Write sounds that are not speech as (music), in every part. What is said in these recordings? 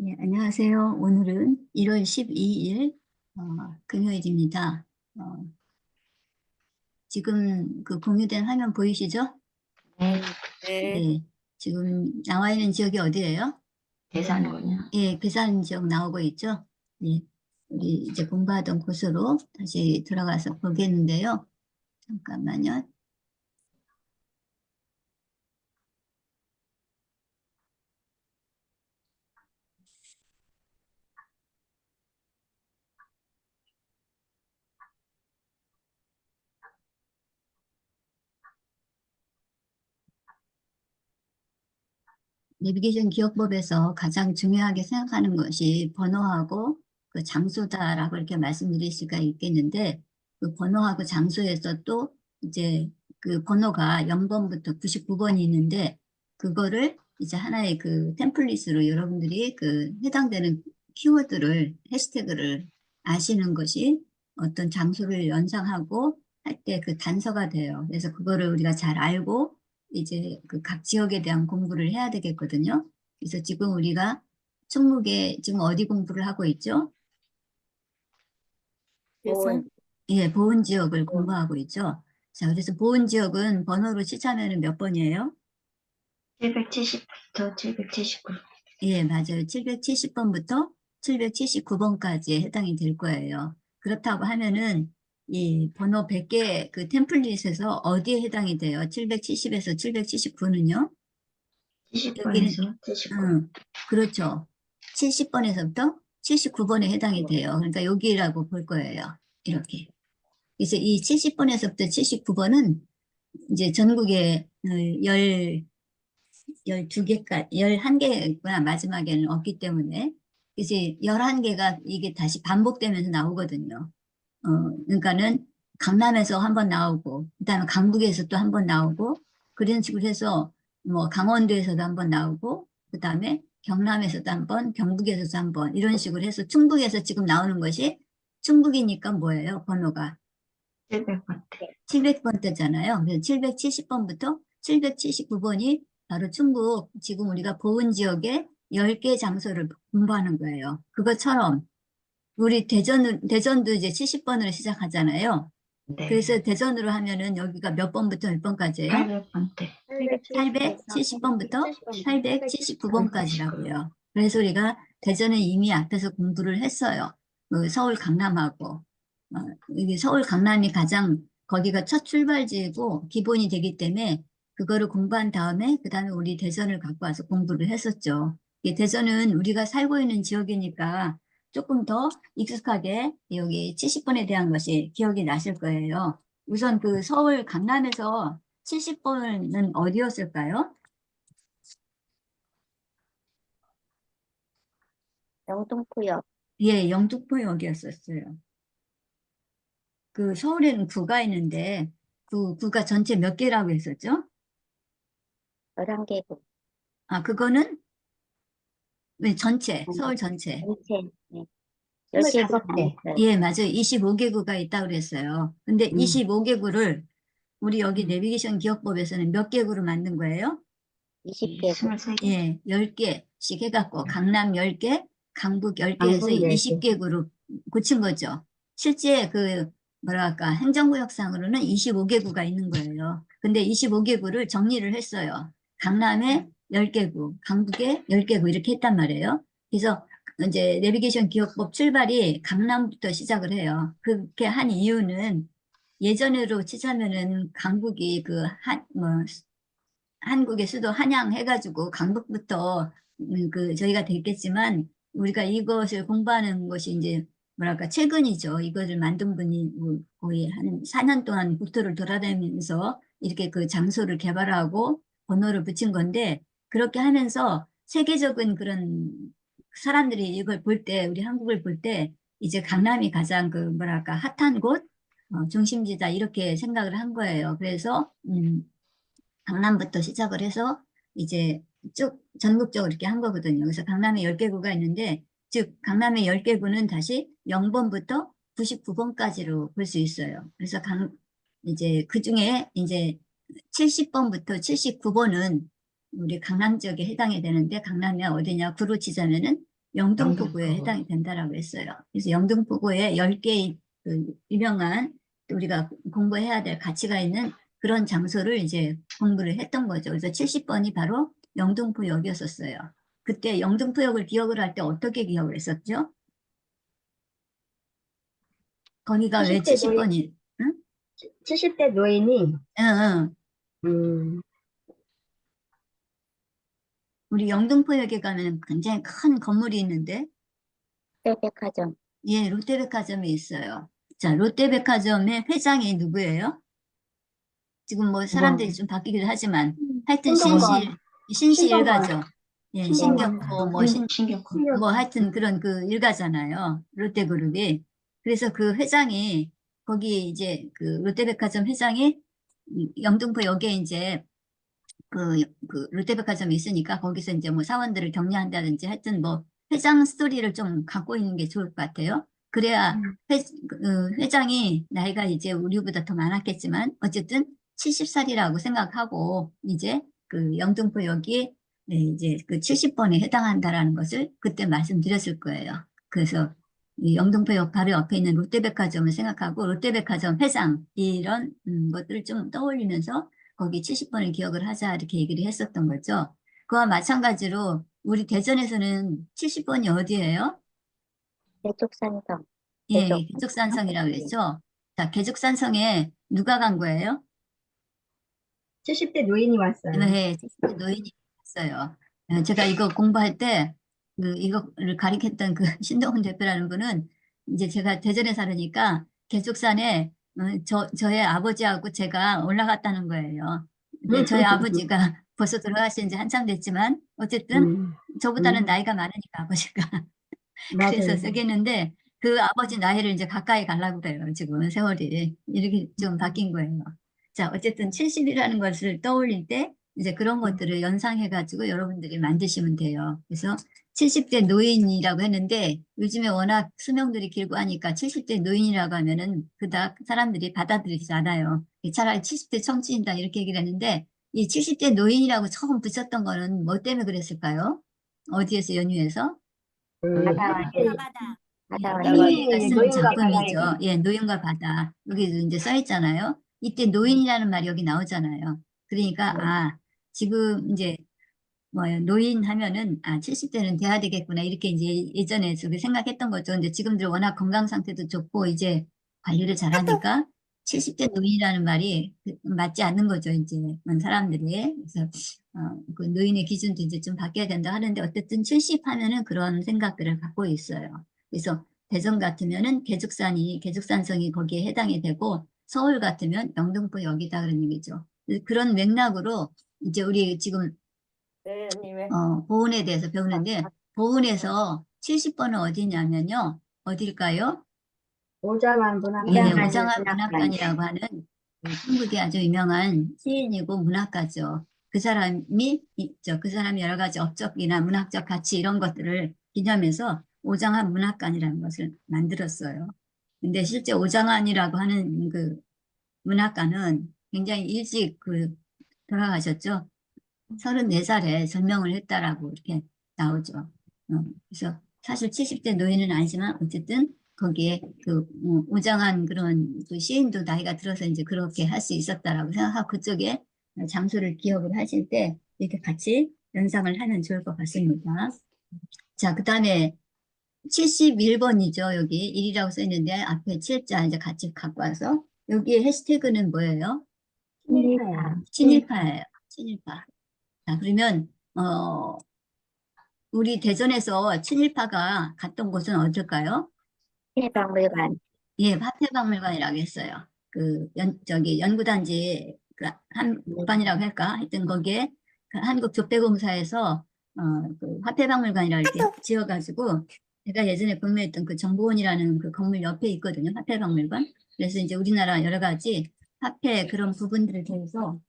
네, 안녕하세요. 오늘은 1월 12일 어, 금요일입니다. 어, 지금 그 공유된 화면 보이시죠? 네, 네. 지금 나와 있는 지역이 어디예요? 계산군요. 예, 괴산 지역 나오고 있죠? 예. 우리 이제 공부하던 곳으로 다시 들어가서 보겠는데요. 잠깐만요. 내비게이션 기억법에서 가장 중요하게 생각하는 것이 번호하고 그 장소다라고 이렇게 말씀드릴 수가 있겠는데 그 번호하고 장소에서 또 이제 그 번호가 0번부터 99번이 있는데 그거를 이제 하나의 그 템플릿으로 여러분들이 그 해당되는 키워드를 해시태그를 아시는 것이 어떤 장소를 연상하고 할 때 그 단서가 돼요. 그래서 그거를 우리가 잘 알고 이제 그 각 지역에 대한 공부를 해야 되겠거든요. 그래서 지금 우리가 충무계 지금 어디 공부를 하고 있죠? 보은 예, 보은 지역을 공부하고 있죠. 자, 그래서 보은 지역은 번호로 치자면은 몇 번이에요? 770부터 779. 예, 맞아요. 770번부터 779번까지에 해당이 될 거예요. 그렇다고 하면은 이 번호 100개 그 템플릿에서 어디에 해당이 돼요? 770에서 779는요? 70번에서 79. 음, 그렇죠. 70번에서부터 79번에 해당이 돼요. 그러니까 여기라고 볼 거예요. 이렇게. 그래서 이 70번에서부터 79번은 이제 전국에 어, 열, 12개까지, 11개가 마지막에는 없기 때문에 그래서 11개가 이게 다시 반복되면서 나오거든요. 어, 그러니까는 강남에서 한 번 나오고, 그 다음에 강북에서 또 한 번 나오고, 그런 식으로 해서 뭐 강원도에서도 한 번 나오고, 그 다음에 경남에서도 한 번, 경북에서도 한 번, 이런 식으로 해서 충북에서 지금 나오는 것이 충북이니까 뭐예요? 번호가 700번대. 700번대잖아요. 그래서 770번부터 779번이 바로 충북 지금 우리가 보은 지역의 10개 장소를 공부하는 거예요. 그것처럼 우리 대전, 대전도 이제 70번으로 시작하잖아요. 네. 그래서 대전으로 하면은 여기가 몇 번부터 몇 번까지예요? 800번대. 870번부터 879번까지라고요. 그래서 우리가 대전은 이미 앞에서 공부를 했어요. 그 서울 강남하고 어, 이게 서울 강남이 가장 거기가 첫 출발지고 기본이 되기 때문에 그거를 공부한 다음에 그 다음에 우리 대전을 갖고 와서 공부를 했었죠. 대전은 우리가 살고 있는 지역이니까 조금 더 익숙하게 여기 70번에 대한 것이 기억이 나실 거예요. 우선 그 서울 강남에서 70번은 어디였을까요? 영등포역 예, 영등포역이었었어요. 그 서울에는 구가 있는데 그 구가 전체 몇 개라고 했었죠? 11개국 아, 그거는 네, 전체, 서울 전체. 전체 네. 25 개. 네. 예, 맞아요. 25개구가 있다고 그랬어요. 근데 음. 25개구를 우리 여기 음. 내비게이션 기억법에서는 몇 개구로 만든 거예요? 20개국 23개. 예, 10개씩 해갖고 강남 10개, 강북 10개에서 강북 10개. 20개구로 고친 거죠. 실제 그 뭐랄까 행정구역상으로는 25개구가 있는 거예요. 근데 25개구를 정리를 했어요. 강남에 10개구, 강북에 10개구 이렇게 했단 말이에요. 그래서 이제 내비게이션 기억법 출발이 강남부터 시작을 해요. 그렇게 한 이유는 예전으로 치자면은 강북이 그 한, 뭐, 한국의 수도 한양 해가지고 강북부터 음, 그 저희가 됐겠지만 우리가 이것을 공부하는 것이 이제 뭐랄까 최근이죠. 이것을 만든 분이 뭐 거의 한 4년 동안 국토를 돌아다니면서 이렇게 그 장소를 개발하고 번호를 붙인 건데 그렇게 하면서 세계적인 그런 사람들이 이걸 볼 때 우리 한국을 볼 때 이제 강남이 가장 그 뭐랄까 핫한 곳 어, 중심지다 이렇게 생각을 한 거예요. 그래서 음, 강남부터 시작을 해서 이제 쭉 전국적으로 이렇게 한 거거든요. 그래서 강남에 10개 구가 있는데 즉 강남의 10개 구는 다시 0번부터 99번까지로 볼 수 있어요. 그래서 강 이제 그 중에 이제 70번부터 79번은 우리 강남 지역에 해당이 되는데 강남이 어디냐 구로 치자면은 영등포구에 영등포구. 해당이 된다라고 했어요. 그래서 영등포구에 10개의 그 유명한 우리가 공부해야 될 가치가 있는 그런 장소를 이제 공부를 했던 거죠. 그래서 70번이 바로 영등포역이었었어요. 그때 영등포역을 기억을 할 때 어떻게 기억을 했었죠? 거기가 왜 70대 노인. 70번이? 70대 노인이 응, 응. 음, 우리 영등포역에 가면 굉장히 큰 건물이 있는데 롯데백화점. 예, 롯데백화점이 있어요. 자, 롯데백화점의 회장이 누구예요? 지금 뭐 사람들이 뭐. 좀 바뀌기도 하지만 하여튼 신경관. 신실 신실. 일가죠. 예. 신경고 뭐 신, 신경고. 뭐 하여튼 그런 그 일가잖아요. 롯데그룹이. 그래서 그 회장이 거기 이제 그 롯데백화점 회장이 이 영등포역에 이제 그, 그 롯데백화점이 있으니까 거기서 이제 뭐 사원들을 격려한다든지 하여튼 뭐 회장 스토리를 좀 갖고 있는 게 좋을 것 같아요. 그래야 음. 회, 그 회장이 나이가 이제 우리보다 더 많았겠지만 어쨌든 70살이라고 생각하고 이제 그 영등포역이 네, 이제 그 70번에 해당한다라는 것을 그때 말씀드렸을 거예요. 그래서 이 영등포역 바로 옆에 있는 롯데백화점을 생각하고 롯데백화점 회장 이런 음, 것들을 좀 떠올리면서 거기 70번을 기억을 하자 이렇게 얘기를 했었던 거죠. 그와 마찬가지로 우리 대전에서는 70번이 어디예요? 대쪽산성. 예, 개족. 개족산성이라고 그랬죠. 자, 개족산성에 누가 간 거예요? 70대 노인이 왔어요. 네, 70대 노인이 왔어요. 어, 제가 이거 공부할 때, 그, 이거를 가리켰던 그 (laughs) 신동훈 대표라는 분은 이제 제가 대전에 살으니까 개족산에 어, 저, 저의 아버지하고 제가 올라갔다는 거예요. 근데 저희 아버지가 벌써 돌아가신 지 한참 됐지만, 어쨌든 음, 저보다는 음. 나이가 많으니까 아버지가. (laughs) 그래서 쓰겠는데 그 아버지 나이를 이제 가까이 가려고 그래요. 지금 세월이 이렇게 좀 바뀐 거예요. 자, 어쨌든 70이라는 것을 떠올릴 때 이제 그런 것들을 연상해가지고 여러분들이 만드시면 돼요. 그래서 70대 노인이라고 했는데 요즘에 워낙 수명들이 길고 하니까 70대 노인이라고 하면은 그닥 사람들이 받아들이지 않아요. 차라리 70대 청춘이다 이렇게 얘기를 했는데 이 70대 노인이라고 처음 붙였던 거는 뭐 때문에 그랬을까요? 어디에서 연유해서? 음, 바다. 예, 바다 예, 완전. 이해가 쓴 노인과 작품이죠. 예, 노인과 바다. 여기도 이제 써 있잖아요. 이때 노인이라는 말이 여기 나오잖아요. 그러니까, 네. 아, 지금 이제, 뭐, 노인 하면은, 아, 70대는 돼야 되겠구나. 이렇게 이제 예전에 저기 생각했던 거죠. 근데 지금들 워낙 건강 상태도 좋고, 이제 관리를 잘 하니까 70대 노인이라는 말이 그- 맞지 않는 거죠. 이제, 사람들이. 그래서, 어, 그 노인의 기준도 이제 좀 바뀌어야 된다 하는데, 어쨌든 70 하면은 그런 생각들을 갖고 있어요. 그래서 대전 같으면은 개죽산이 개죽산성이 거기에 해당이 되고 서울 같으면 영등포역이다 그런 얘기죠. 그런 맥락으로 이제 우리 지금 어, 보훈에 대해서 배우는데 보훈에서 70번은 어디냐면요. 어딜까요? 오장한 문학. 예, 오장한 오장한 문학관. 문학관이라고 하는 그 한국의 아주 유명한 시인이고 문학가죠. 그 사람이 있죠. 그 사람이 여러 가지 업적이나 문학적 가치 이런 것들을 기념해서 오장한 문학관이라는 것을 만들었어요. 근데 실제 오장한이라고 하는 그 문학가는 굉장히 일찍 그 돌아가셨죠. 34살에 절명을 했다라고 이렇게 나오죠. 어, 그래서 사실 70대 노인은 아니지만 어쨌든 거기에 그 어, 오장한 그런 그 시인도 나이가 들어서 이제 그렇게 할 수 있었다라고 생각하고 그쪽에 장소를 기억을 하실 때 이렇게 같이 연상을 하면 좋을 것 같습니다. 자, 그 다음에 71번이죠. 여기 1이라고 써 있는데 앞에 7자 이제 같이 갖고 와서 여기에 해시태그는 뭐예요? 친일파야. 친일파예요. 친일파. 자, 그러면 어 우리 대전에서 친일파가 갔던 곳은 어딜까요? 해박물관. 예, 화폐박물관이라고 했어요. 그 연, 저기 연구단지 그 한반이라고 할까? 하여튼 거기에 그 한국 조폐공사에서 어, 그 화폐박물관이라고 이렇게 지어가지고 제가 예전에 근무했던 그 정보원이라는 그 건물 옆에 있거든요. 화폐박물관. 그래서 이제 우리나라 여러 가지 화폐 그런 부분들에 대해서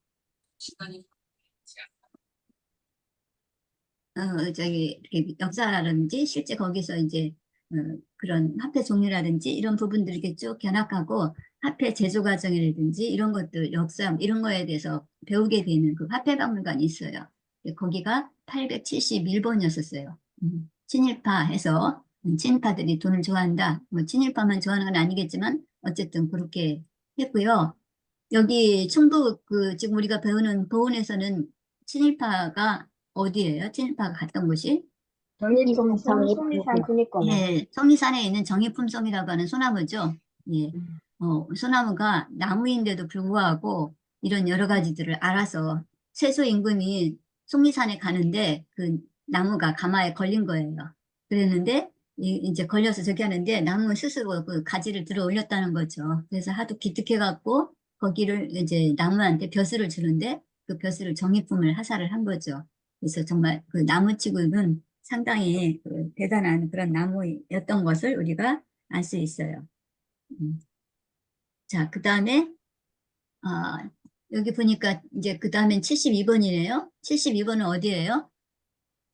어, 저기, 이렇게 역사라든지 실제 거기서 이제, 어, 그런 화폐 종류라든지 이런 부분들 이렇게 쭉 견학하고 화폐 제조 과정이라든지 이런 것들, 역사, 이런 거에 대해서 배우게 되는 그 화폐 박물관이 있어요. 근데 거기가 871번이었었어요. 음. 친일파 해서 음, 친일파들이 돈을 좋아한다. 뭐 친일파만 좋아하는 건 아니겠지만 어쨌든 그렇게 했고요. 여기 충북 그 지금 우리가 배우는 보훈에서는 친일파가 어디예요? 친일파가 갔던 곳이? 정리품. 송리산 군입공. 예, 성리산에 있는 정예품성이라고 하는 소나무죠. 예, 음. 어, 소나무가 나무인데도 불구하고 이런 여러 가지들을 알아서 세소 임금이 속리산에 가는데 그 나무가 가마에 걸린 거예요. 그랬는데 이- 이제 걸려서 저기 하는데 나무 스스로 그 가지를 들어 올렸다는 거죠. 그래서 하도 기특해갖고 거기를 이제 나무한테 벼슬을 주는데 그 벼슬을 정의품을 하사를 한 거죠. 그래서 정말 그 나무 치고는 상당히 그 대단한 그런 나무였던 것을 우리가 알 수 있어요. 음. 자, 그 다음에, 아, 여기 보니까 이제 그 다음엔 72번이네요. 72번은 어디예요?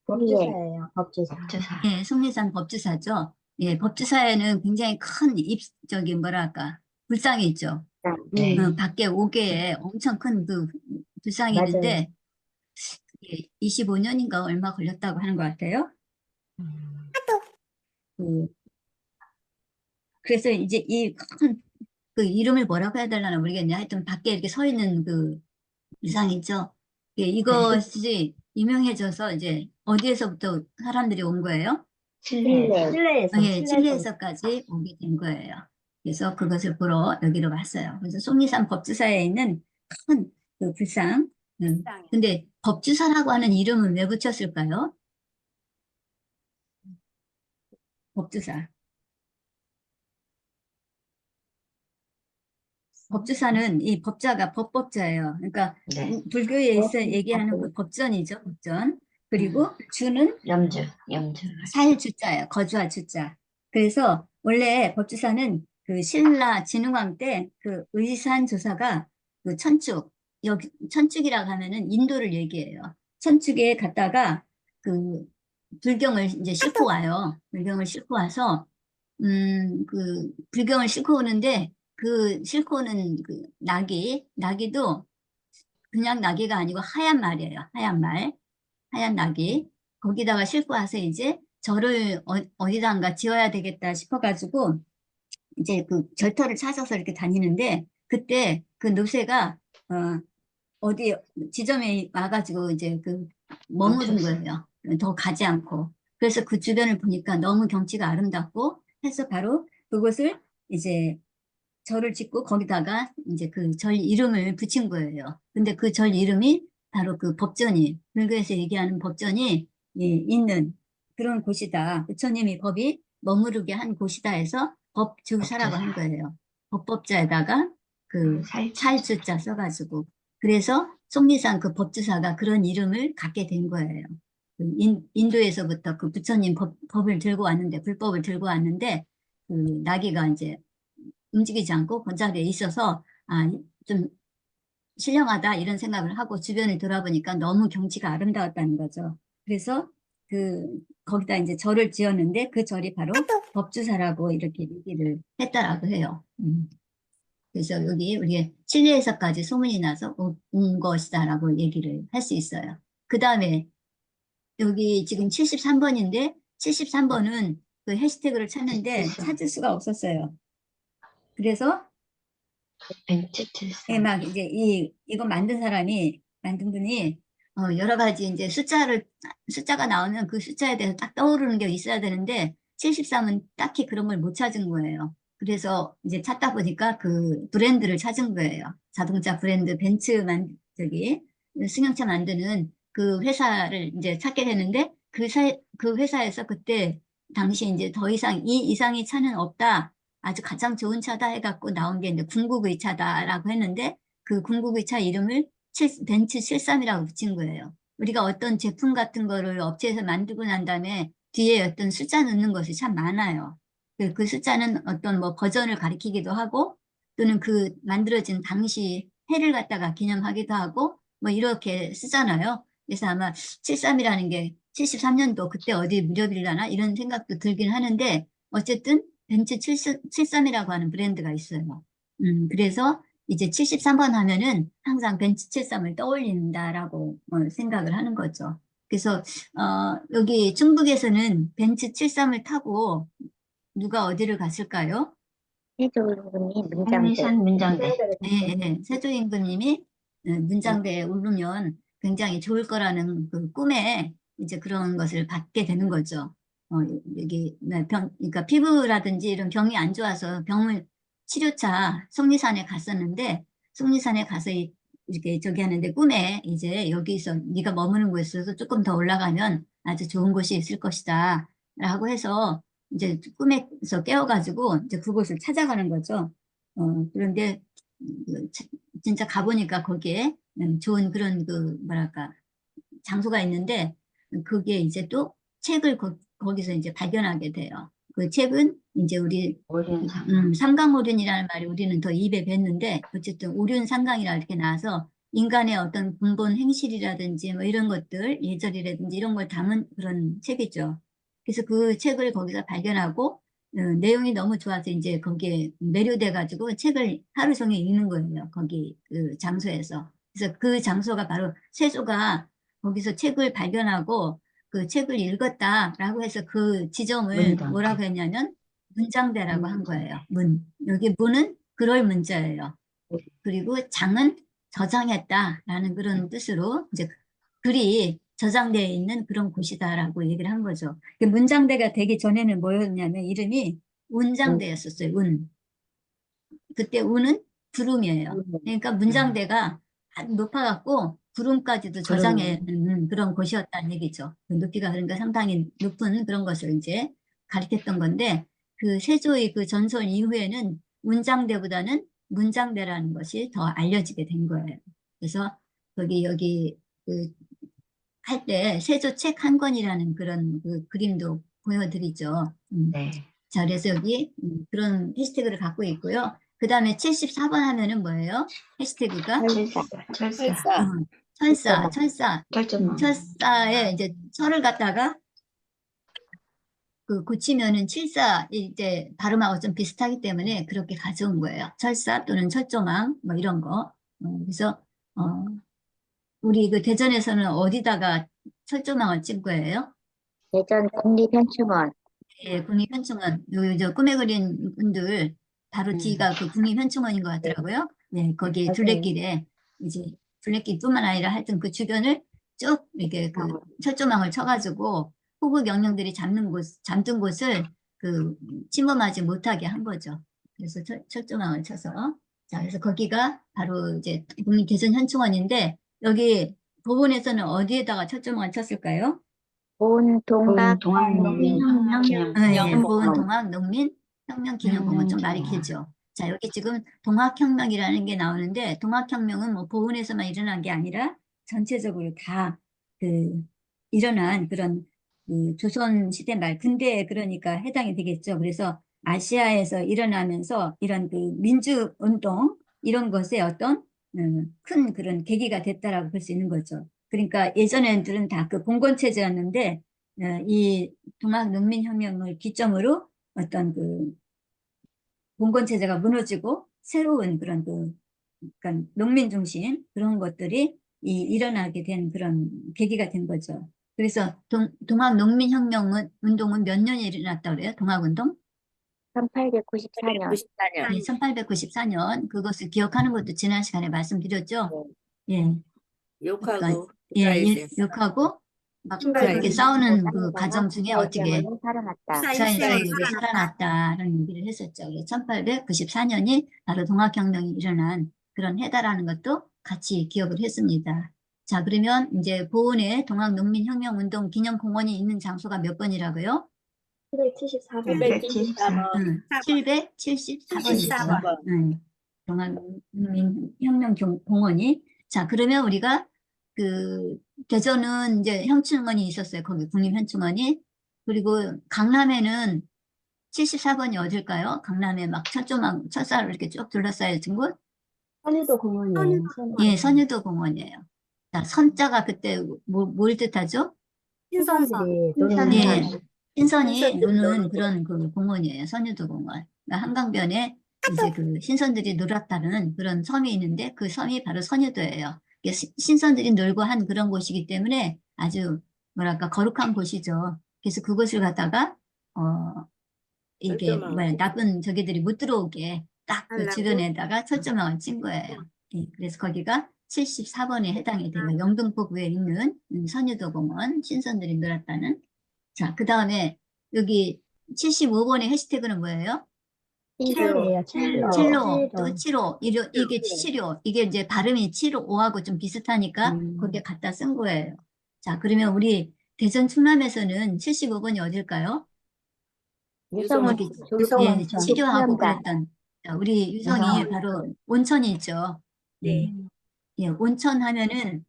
법주사예요. 법주사. 예, 속리산 법주사죠. 예, 법주사에는 굉장히 큰 입, 저기 뭐랄까, 불상이 있죠. 네. 그 밖에 5개에 엄청 큰 그 불상이 맞아요. 있는데, 25년인가 얼마 걸렸다고 하는 것 같아요. 그, 그래서 이제 이 큰, 그 이름을 뭐라고 해야 되려나 모르겠네. 하여튼 밖에 이렇게 서 있는 그 이상 있죠. 예, 이것이 유명해져서 이제 어디에서부터 사람들이 온 거예요? 칠레. 실내에서. 예, 실내에서. 칠레에서까지 오게 된 거예요. 그래서 그것을 보러 여기로 왔어요. 그래서 속리산 법주사에 있는 큰 그 불상. 음, 근데 법주사라고 하는 이름은 왜 붙였을까요? 법주사. 법주사는 이 법자가 법법자예요. 그러니까 네, 불교에 있어 어, 얘기하는 어. 그 법전이죠, 법전. 그리고 주는 염주, 염주. 살 주자예요. 거주할 주자. 그래서 원래 법주사는 그 신라 진흥왕 때 그 의산 조사가 그 천축, 여기 천축이라고 하면은 인도를 얘기해요. 천축에 갔다가 그 불경을 이제 싣고 와요. 불경을 싣고 와서 음, 그 불경을 싣고 오는데 그 싣고 오는 그 나귀, 나귀도 그냥 나귀가 아니고 하얀 말이에요. 하얀 말. 하얀 나귀. 거기다가 싣고 와서 이제 절을 어, 어디다가 지어야 되겠다 싶어가지고 이제 그 절터를 찾아서 이렇게 다니는데 그때 그 노새가 어, 어디 지점에 와가지고 이제 그 머무른. 거예요. 더 가지 않고. 그래서 그 주변을 보니까 너무 경치가 아름답고 해서 바로 그곳을 이제 절을 짓고 거기다가 이제 그 절 이름을 붙인 거예요. 근데 그 절 이름이 바로 그 법전이, 불교에서 얘기하는 법전이 예, 있는 그런 곳이다. 부처님이 법이 머무르게 한 곳이다 해서 법주사라고 한 거예요. 법법자에다가 그 살, 찰주자 써가지고. 그래서 속리산 그 법주사가 그런 이름을 갖게 된 거예요. 그 인, 인도에서부터 그 부처님 법, 법을 들고 왔는데, 불법을 들고 왔는데, 그 나귀가 이제 움직이지 않고 그 자리에 있어서, 아, 좀 신령하다 이런 생각을 하고 주변을 돌아보니까 너무 경치가 아름다웠다는 거죠. 그래서 그, 거기다 이제 절을 지었는데 그 절이 바로 법주사라고 이렇게 얘기를 했다라고 해요. 음. 그래서 여기 우리 칠레에서까지 소문이 나서 오- 온 것이다라고 얘기를 할 수 있어요. 그 다음에 여기 지금 73번인데 73번은 그 해시태그를 찾는데. 찾을 수가 없었어요. 그래서. 예, 막 이제 이 이거 만든 사람이 만든 분이 어, 여러 가지 이제 숫자를 숫자가 나오면 그 숫자에 대해서 딱 떠오르는 게 있어야 되는데 73은 딱히 그런 걸 못 찾은 거예요. 그래서 이제 찾다 보니까 그 브랜드를 찾은 거예요. 자동차 브랜드 벤츠 만 저기 승용차 만드는 그 회사를 이제 찾게 되는데 그, 사, 그 회사에서 그때 당시 이제 더 이상 이 이상의 차는 없다. 아주 가장 좋은 차다 해갖고 나온 게 이제 궁극의 차다라고 했는데 그 궁극의 차 이름을 칠- 벤츠 73이라고 붙인 거예요. 우리가 어떤 제품 같은 거를 업체에서 만들고 난 다음에 뒤에 어떤 숫자 넣는 것이 참 많아요. 그, 그 숫자는 어떤 뭐 버전을 가리키기도 하고 또는 그 만들어진 당시 해를 갖다가 기념하기도 하고 뭐 이렇게 쓰잖아요. 그래서 아마 73이라는 게 73년도 그때 어디 무렵일라나 이런 생각도 들긴 하는데 어쨌든 벤츠 73이라고 하는 브랜드가 있어요. 음, 그래서 이제 73번 하면은 항상 벤츠 73을 떠올린다라고 어, 생각을 하는 거죠. 그래서 어, 여기 중북에서는 벤츠 73을 타고 누가 어디를 갔을까요? 세조군이 문장대. 홍리산 문장대. 예, 예. 세조 임금님이 어, 문장대에 오르면 굉장히 좋을 거라는 그 꿈에 이제 그런 것을 받게 되는 거죠. 어, 여기 네, 병, 그러니까 피부라든지 이런 병이 안 좋아서 병을 치료차 속리산에 갔었는데 속리산에 가서 이- 이렇게 저기 하는데 꿈에 이제 여기서 네가 머무는 곳에서 조금 더 올라가면 아주 좋은 곳이 있을 것이다. 라고 해서 이제 꿈에서 깨워가지고 이제 그곳을 찾아가는 거죠. 어, 그런데 그 차- 진짜 가보니까 거기에 음, 좋은 그런 그 뭐랄까 장소가 있는데 그게 이제 또 책을 거, 거기서 이제 발견하게 돼요. 그 책은 이제 우리. 음, 삼강오륜이라는 말이 우리는 더 입에 뱉는데 어쨌든 오륜삼강이라 이렇게 나와서 인간의 어떤 근본 행실이라든지 뭐 이런 것들 예절이라든지 이런 걸 담은 그런 책이죠. 그래서 그 책을 거기서 발견하고 어, 내용이 너무 좋아서 이제 거기에 매료돼 가지고 책을 하루 종일 읽는 거예요. 거기 그 장소에서. 그래서 그 장소가 바로 세조가 거기서 책을 발견하고 그 책을 읽었다라고 해서 그 지점을 문장대. 뭐라고 했냐면 문장대라고 한. 거예요. 문. 여기 문은 그럴 문자예요. 그리고 장은 저장했다라는 그런 뜻으로 이제 글이 저장되어 있는 그런 곳이다라고 얘기를 한 거죠. 그 문장대가 되기 전에는 뭐였냐면 이름이 운장대였었어요. 운. 그때 운은 구름이에요. 그러니까 문장대가 높아갖고 구름까지도 저장해 놓는 그런 곳이었다는 얘기죠. 그 높이가 그러니까 상당히 높은 그런 것을 이제 가리켰던 건데 그 세조의 그 전설 이후에는 문장대보다는 문장대라는 것이 더 알려지게 된 거예요. 그래서 거기 여기 그 할 때 세조 책 한 권이라는 그런 그 그림도 보여드리죠. 음. 네. 자, 그래서 여기 음, 그런 해시태그를 갖고 있고요. 그 다음에 74번 하면은 뭐예요? 해시태그가 철사. 철사. 어, 철사, 철사, 철조망. 철사에 이제 철을 갖다가 그 고치면은 칠사 이제 발음하고 좀 비슷하기 때문에 그렇게 가져온 거예요. 철사 또는 철조망 뭐 이런 거. 어, 그래서 어, 우리 그 대전에서는 어디다가 철조망을 찐 거예요? 대전 국립현충원. 예, 국립현충원. 요, 저 꿈에 그린 분들 바로 음. 뒤가 그 국립현충원인 것 같더라고요. 네, 거기 맞아요. 둘레길에 이제 둘레길뿐만 아니라 하여튼 그 주변을 쭉 이렇게 그 철조망을 쳐가지고 호국 영령들이 잡는 곳, 잠든 곳을 그 침범하지 못하게 한 거죠. 그래서 철, 철조망을 쳐서 자, 그래서 거기가 바로 이제 국립 대전현충원인데 여기 법원에서는 어디에다가 철조망을 쳤을까요? 본 동각 동학농민 혁명 네, 기념공원. 보은 동학 농민 혁명 기념공원 좀 말이 혁명 길죠. 자, 여기 지금 동학혁명이라는 게 나오는데 동학혁명은 뭐 보은에서만 일어난 게 아니라 전체적으로 다 그 일어난 그런 그 조선 시대 말 근대에 그러니까 해당이 되겠죠. 그래서 아시아에서 일어나면서 이런 그 민주 운동 이런 것에 어떤 음, 큰 그런 계기가 됐다라고 볼 수 있는 거죠. 그러니까 예전에들은 다 그 봉건 체제였는데 어, 이 동학 농민혁명을 기점으로 어떤 그 봉건 체제가 무너지고 새로운 그런 그 그러니까 농민 중심 그런 것들이 이 일어나게 된 그런 계기가 된 거죠. 그래서 동, 동학 농민 혁명 운동은 몇 년에 일어났다고 그래요? 동학 운동? 1894년. 94년. 네, 1894년 그것을 기억하는 것도 지난 시간에 말씀드렸죠. 예, 욕하고 예, 예, 이스라엘. 욕하고 막 신발 그렇게 그 싸우는 그 과정 중에 어떻게 살아났다. 이스라엘이 살아났다라는 얘기를 했었죠. 그래서 1894년이 바로 동학혁명이 일어난 그런 해다라는 것도 같이 기억을 했습니다. 자, 그러면 이제 보은에 동학농민혁명운동 기념공원이 있는 장소가 몇 번이라고요? 774번. 774번. 응, 774번이죠. 74번. 응, 동학농민혁명공원이. 자, 그러면 우리가 그 대전은 이제 현충원이 있었어요. 거기 국립현충원이. 그리고 강남에는 74번이 어딜까요? 강남에 막 철조망, 철사로 이렇게 쭉 둘러싸여진 곳? 선유도 공원이에요. 예, 선유도 공원이에요. 자, 선자가 그때 뭐, 뭘 뜻하죠? 신선들이 예, 노는 신선이 신선들이 노는 그런 그 공원이에요. 선유도 공원. 그러니까 한강변에 이제 그 신선들이 놀았다는 그런 섬이 있는데 그 섬이 바로 선유도예요. 시- 신선들이 놀고 한 그런 곳이기 때문에 아주 뭐랄까 거룩한 곳이죠. 그래서 그곳을 갖다가 어 이게. 뭐야 나쁜 저기들이 못 들어오게 딱 그? 주변에다가 철조망을 친 거예요. 예, 그래서 거기가 74번에 해당이 돼요. 영등포구에 있는 음, 선유도 공원 신선들이 놀았다는. 자, 그 다음에 여기 75번의 해시태그는 뭐예요? 칠로예요. 칠로. 칠로, 또 칠호, 이려- 이게 치료, 이게 이제 발음이 오하고 좀 비슷하니까 음. 거기에 갖다 쓴 거예요. 자, 그러면 우리 대전 충남에서는 75번이 어딜까요? 유성은 여기 유성 예. 치료하고. 그랬던 자, 우리 유성이 유성. 바로 온천이 있죠. 네. 예, 온천 하면은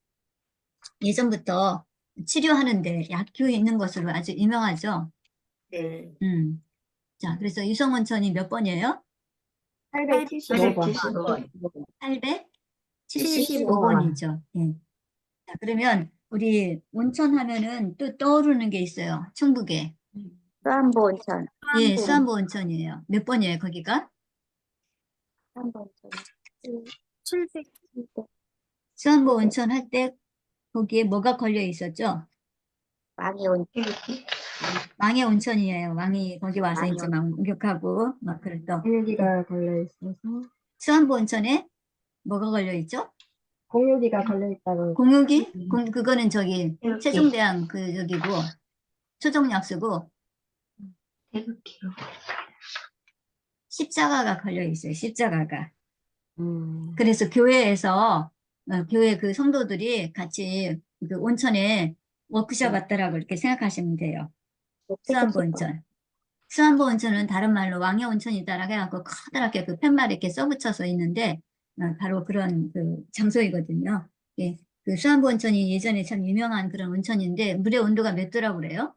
예전부터 치료하는데 약효 있는 것으로 아주 유명하죠. 네. 음. 자, 그래서 유성 온천이 몇 번이에요? 875번. 875번. 875번 이죠. 예. 자, 그러면 우리 온천 하면은 또 떠오르는 게 있어요. 충북에. 수안보 온천. 예, 수안보 온천이에요. 몇 번이에요, 거기가? 수안보 온천. 700. 수안보 온천 할 때 거기에 뭐가 걸려 있었죠? 왕이 온천. 왕의 온천이에요. 왕이 거기 와서 왕의 이제 막 목욕하고 막 그랬던. 공유기가 걸려 있어서 수안보 온천에 뭐가 걸려 있죠? 공유기가 걸려 있다고. 공유기? 음. 공, 그거는 저기 이렇게. 세종대왕 그 저기고 초정약수고 태극기로. 십자가가 걸려 있어요. 십자가가. 음. 그래서 교회에서 어, 교회 그 성도들이 같이 그 온천에 워크숍 왔다라고 이렇게 생각하시면 돼요. 수안보 온천. 수안보 온천은 다른 말로 왕의 온천이다라고 해갖고 커다랗게 그 팻말에 이렇게 써붙여서 있는데 어, 바로 그런 그 장소이거든요. 예. 그 수안보 온천이 예전에 참 유명한 그런 온천인데 물의 온도가 몇 도라고 그래요?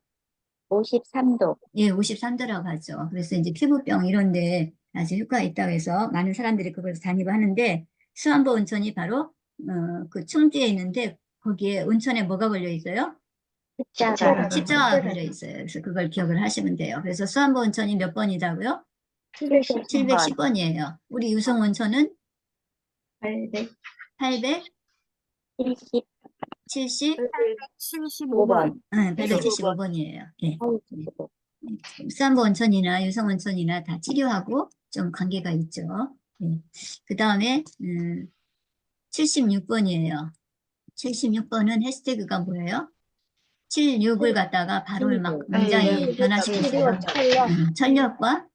53도. 예, 53도라고 하죠. 그래서 이제 피부병 이런 데 아주 효과가 있다고 해서 많은 사람들이 그걸 다니고 하는데 수안보 온천이 바로 어, 그 충주에 있는데 거기에 온천에 뭐가 걸려 있어요? 십자가. 십자가가 걸려 있어요. 그래서 그걸 기억을 하시면 돼요. 그래서 수안보 온천이 몇 번이라고요? 710번. 710번이에요. 우리 유성 온천은 800. 870, 70. 75번. 응, 875번이에요. 예. 수안보 온천이나 유성 온천이나 다 치료하고 좀 관계가 있죠. 그 다음에 음, 76번이에요. 76번은 해시태그가 뭐예요? 76을 갖다가 발음을 막 네, 굉장히 네. 변화시켰어요. 철력. 음, 천력과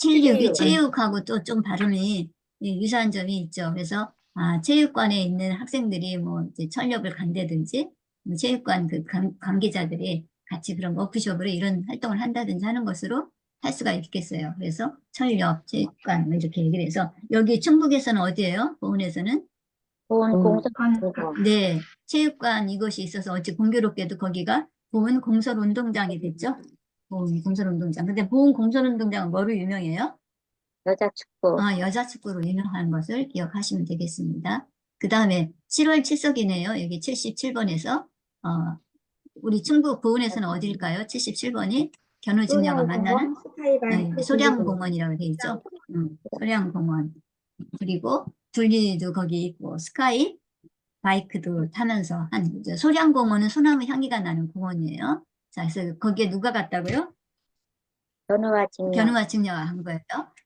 76이 체육. 체육하고 또 좀 발음이 예, 유사한 점이 있죠. 그래서 아, 체육관에 있는 학생들이 뭐 이제 천력을 간다든지 뭐 체육관 그 관, 관계자들이 같이 그런 워크숍으로 이런 활동을 한다든지 하는 것으로 할 수가 있겠어요. 그래서 천력, 체육관 뭐 이렇게 얘기를 해서 여기 충북에서는 어디예요? 보은에서는 건- 보건. 네, 체육관 이것이 있어서 어찌 공교롭게도 거기가 보은 공설운동장이 됐죠. 보은 공설운동장. 근데 보은 공설운동장은 뭐로 유명해요? 여자 축구. 아, 여자 축구로 유명한 것을 기억하시면 되겠습니다. 그 다음에 7월 7석이네요. 여기 77번에서 어, 우리 충북 보은에서는 어딜까요? 77번이 견우직녀가 만나는 네, 소량공원이라고 돼 있죠. 음, 소량공원. 그리고 둘리도 거기 있고 스카이 바이크도 타면서 한 소량공원은 소나무 향기가 나는 공원이에요. 자, 그래서 거기에 누가 갔다고요? 견우와 직녀. 견우와 직녀가 한 거예요.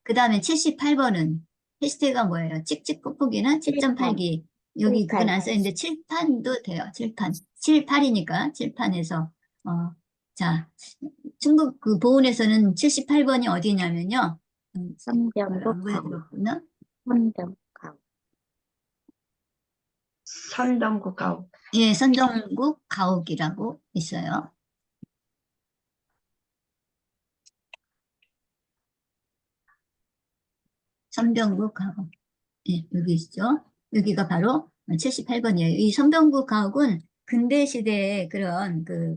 그 다음에 78번은 해시태그가 뭐예요? 찍찍 꾹꾹이나 7.8기. 여기 그건 안 써있는데 7판도 돼요. 7판. 78이니까 7판에서 어, 자, 중국 그 보훈에서는 78번이 어디냐면요. 음, 안 보여드렸구나. 선병. 선동구 가옥. 예, 선정국 가옥이라고 있어요. 선병국 가옥. 예, 여기 있죠. 여기가 바로 78번이에요. 이 선병국 가옥은 근대 시대의 그런 그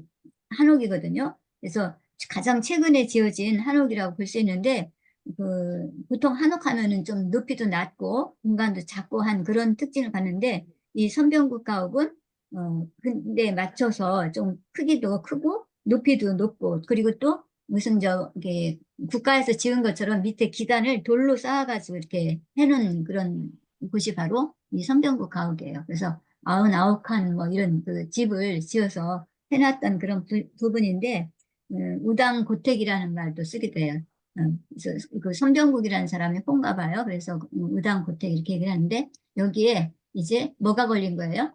한옥이거든요. 그래서 가장 최근에 지어진 한옥이라고 볼 수 있는데 그 보통 한옥 하면은 좀 높이도 낮고 공간도 작고 한 그런 특징을 갖는데 이 선병국 가옥은 어 근데 맞춰서 좀 크기도 크고 높이도 높고 그리고 또 무슨 저기 국가에서 지은 것처럼 밑에 기단을 돌로 쌓아가지고 이렇게 해놓은 그런 곳이 바로 이 선병국 가옥이에요. 그래서 아흔아홉 칸 뭐 이런 그 집을 지어서 해놨던 그런 부, 부분인데 음, 우당 고택이라는 말도 쓰기도 해요. 음, 그 선병국이라는 사람이 폰가 봐요. 그래서 그 우당 고택 이렇게 얘기를 하는데 여기에 이제 뭐가 걸린 거예요?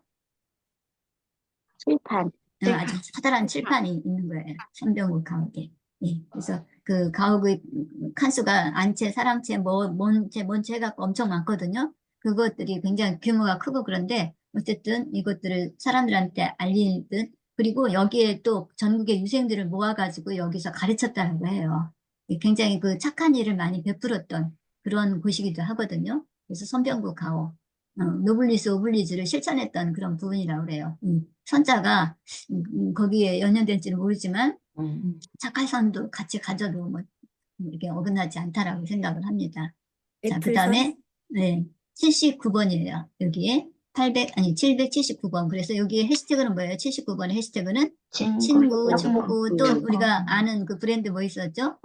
칠판. 어, 아주 커다란 칠판이 있는 거예요. 선병국 가옥에. 예, 그래서 그 가옥의 칸수가 안채, 사랑채, 뭐, 뭔채, 뭔채 갖고 엄청 많거든요. 그것들이 굉장히 규모가 크고 그런데 어쨌든 이것들을 사람들한테 알리듯 그리고 여기에 또 전국의 유생들을 모아가지고 여기서 가르쳤다고 해요. 예, 굉장히 그 착한 일을 많이 베풀었던 그런 곳이기도 하거든요. 그래서 선병국 가옥. 어, 노블리스 오블리주를 실천했던 그런 부분이라고 그래요. 음, 선자가 음, 음, 거기에 연연될지는 모르지만 음, 착한 선도 같이 가져도 뭐 이렇게 어긋나지 않다라고 생각을 합니다. 자, 그 다음에 네, 79번이에요. 여기에 800 아니 779번. 그래서 여기에 해시태그는 뭐예요? 79번의 해시태그는 친구, 친구. 축구, 또. 우리가 아는 그 브랜드 뭐 있었죠?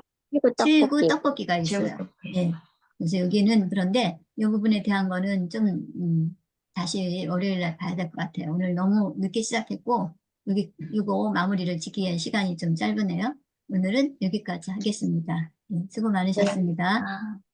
칠구 떡볶이. 떡볶이 가 있어요. 예. 그래서 여기는 그런데 이 부분에 대한 거는 좀 음, 다시 월요일 날 봐야 될 것 같아요. 오늘 너무 늦게 시작했고 여기 이거 마무리를 위한 시간이 좀 짧으네요. 오늘은 여기까지 하겠습니다. 예, 수고 많으셨습니다. 아.